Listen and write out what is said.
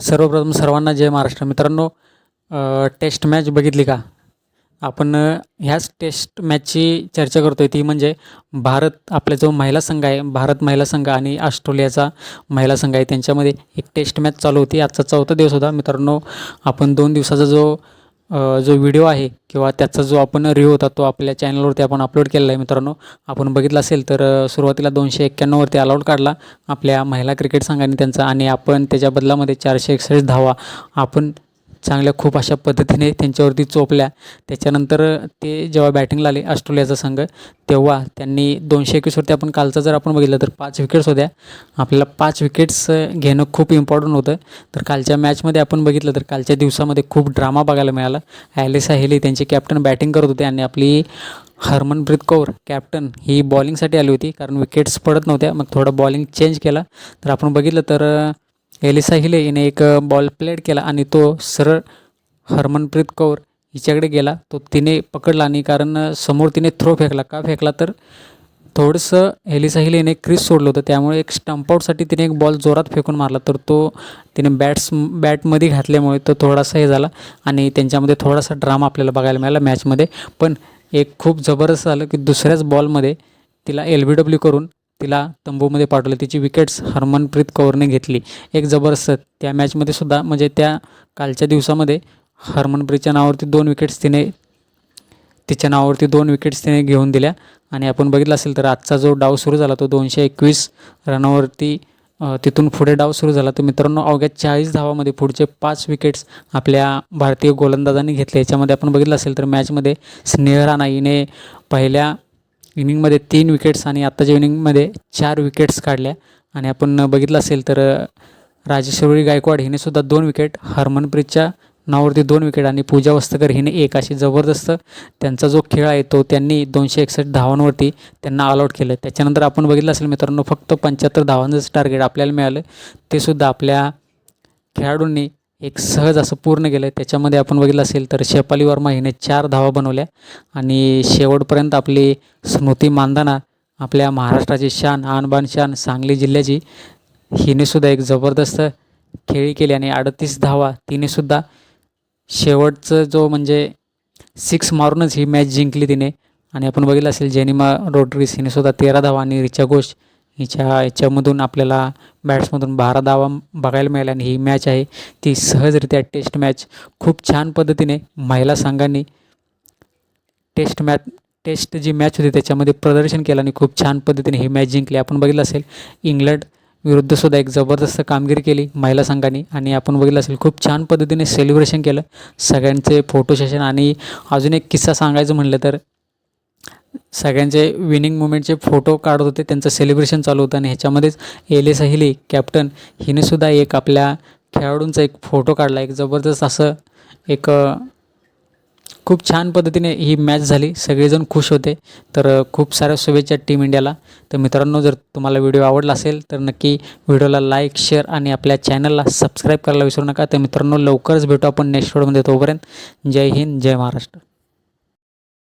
सर्वप्रथम सर्वांना जय महाराष्ट्र. मित्रांनो टेस्ट मॅच बघितली का? आपण ह्याच टेस्ट मॅचची चर्चा करतो आहे ती म्हणजे भारत आपला जो महिला संघ आहे भारत महिला संघ आणि ऑस्ट्रेलियाचा महिला संघ आहे त्यांच्यामध्ये एक टेस्ट मॅच चालू होती. आजचा चौथा दिवस होता. मित्रांनो आपण दोन दिवसाचा जो जो व्हिडिओ आहे किंवा त्याचा जो आपण रिव्ह्यू होता तो आपल्या चॅनलवरती आपण अपलोड केलेला आहे मित्रांनो. आपण बघितला असेल तर सुरुवातीला दोनशे एक्क्याण्णववरती आलआउट काढला आपल्या महिला क्रिकेट संघाने त्यांचा आणि आपण त्याच्या बदलामध्ये चारशे एकसष्ट धावा आपण चांगल्या खूप अशा पद्धतीने त्यांच्यावरती चोपल्या. त्याच्यानंतर ते जेव्हा बॅटिंगला आले ऑस्ट्रेलियाचा संघ तेव्हा त्यांनी दोनशे एकवीसवरती आपण कालचं जर आपण बघितलं तर पाच विकेट्स होत्या. आपल्याला पाच विकेट्स घेणं खूप इम्पॉर्टंट होतं. तर कालच्या मॅचमध्ये आपण बघितलं तर कालच्या दिवसामध्ये खूप ड्रामा बघायला मिळाला. ॲलिसा हेली त्यांचे कॅप्टन बॅटिंग करत होते आणि आपली हरमनप्रीत कौर कॅप्टन ही बॉलिंगसाठी आली होती. कारण विकेट्स पडत नव्हत्या. मग थोडं बॉलिंग चेंज केला. तर आपण बघितलं तर एलिसा हिले हिने एक बॉल प्लेड केला आणि तो सरळ हरमनप्रीत कौर हिच्याकडे गेला. तो तिने पकडला आणि कारण समोर तिने थ्रो फेकला. का फेकला? तर थोडंसं एलिसा हिले हिने क्रीज सोडलं होतं. त्यामुळे एक स्टंपआउटसाठी तिने एक बॉल जोरात फेकून मारला. तर तो तिने बॅट्स बॅटमध्ये घातल्यामुळे तो थोडासा हे झाला आणि त्यांच्यामध्ये थोडासा ड्रामा आपल्याला बघायला मिळाला मॅचमध्ये पण एक खूप जबरदस्त झालं की दुसऱ्याच बॉलमध्ये तिला एल बी डब्ल्यू करून तिला तंबूमध्ये पाठवलं. तिची विकेट्स हरमनप्रीत कौरने घेतली. एक जबरदस्त. त्या मॅचमध्ये सुद्धा म्हणजे त्या कालच्या दिवसामध्ये हरमनप्रीतच्या नावावरती दोन विकेट्स तिने तिच्या नावावरती दोन विकेट्स तिने घेऊन दिल्या. आणि आपण बघितलं असेल तर आजचा जो डाव सुरू झाला तो दोनशे एकवीस रनावरती तिथून पुढे डाव सुरू झाला. तर मित्रांनो अवघ्या चाळीस धावामध्ये पुढचे पाच विकेट्स आपल्या भारतीय गोलंदाजांनी घेतले. याच्यामध्ये आपण बघितलं असेल तर मॅचमध्ये स्नेह राणा हिने पहिल्या इनिंगमध्ये तीन विकेट्स आणि आत्ताच्या इनिंगमध्ये चार विकेट्स काढल्या. आणि आपण बघितलं असेल तर राजेश्वरी गायकवाड हिने सुद्धा दोन विकेट हरमनप्रीतच्या नावावरती दोन विकेट आणि पूजा वस्तकर हिने एक. अशी जबरदस्त त्यांचा जो खेळ आहे तो त्यांनी दोनशे एकसष्ट धावांवरती त्यांना ऑलआउट केलं. त्याच्यानंतर आपण बघितलं असेल मित्रांनो फक्त पंच्याहत्तर धावांचंच टार्गेट आपल्याला मिळालं. ते सुद्धा आपल्या खेळाडूंनी एक सहज असं पूर्ण केलं त्याच्यामध्ये आपण बघितलं असेल तर शेपाली वर्मा हिने चार धावा बनवल्या आणि शेवटपर्यंत आपली स्मृती मानधना आपल्या महाराष्ट्राची शान आणबान शान सांगली जिल्ह्याची हिनेसुद्धा एक जबरदस्त खेळी केली आणि अडतीस धावा तिनेसुद्धा शेवटचं जो म्हणजे सिक्स मारूनच ही मॅच जिंकली तिने. आणि आपण बघितलं असेल जेनिमा रोड्रिग्स हिनेसुद्धा तेरा धावा आणि रिचा घोष हिच्या याच्यामधून आपल्याला बॅट्समधून बारा धावा बघायला मिळाल्या आणि ही मॅच आहे. ती सहजरित्या टेस्ट मॅच खूप छान पद्धतीने महिला संघांनी टेस्ट मॅच टेस्ट जी मॅच होती त्याच्यामध्ये प्रदर्शन केलं आणि खूप छान पद्धतीने ही मॅच जिंकली. आपण बघितलं असेल इंग्लंड विरुद्धसुद्धा एक जबरदस्त कामगिरी केली महिला संघाने आणि आपण बघितलं असेल खूप छान पद्धतीने सेलिब्रेशन केलं. सगळ्यांचे फोटो सेशन आणि अजून एक किस्सा सांगायचं म्हणलं तर सगळ्यांचे विनिंग मुमेंटचे फोटो काढत होते. त्यांचं सेलिब्रेशन चालू होतं आणि ह्याच्यामध्येच एलिसा हिली कॅप्टन हिनेसुद्धा एक आपल्या खेळाडूंचा एक फोटो काढला. एक जबरदस्त असं एक खूप छान पद्धतीने ही मॅच झाली. सगळेजण खुश होते. तर खूप साऱ्या शुभेच्छा टीम इंडियाला. तर मित्रांनो जर तुम्हाला व्हिडिओ आवडला असेल तर नक्की व्हिडिओला लाईक शेअर आणि आपल्या चॅनलला सबस्क्राईब करायला विसरू नका. तर मित्रांनो लवकरच भेटू आपण नेक्स्ट व्हिडिओमध्ये तोपर्यंत. जय हिंद जय महाराष्ट्र.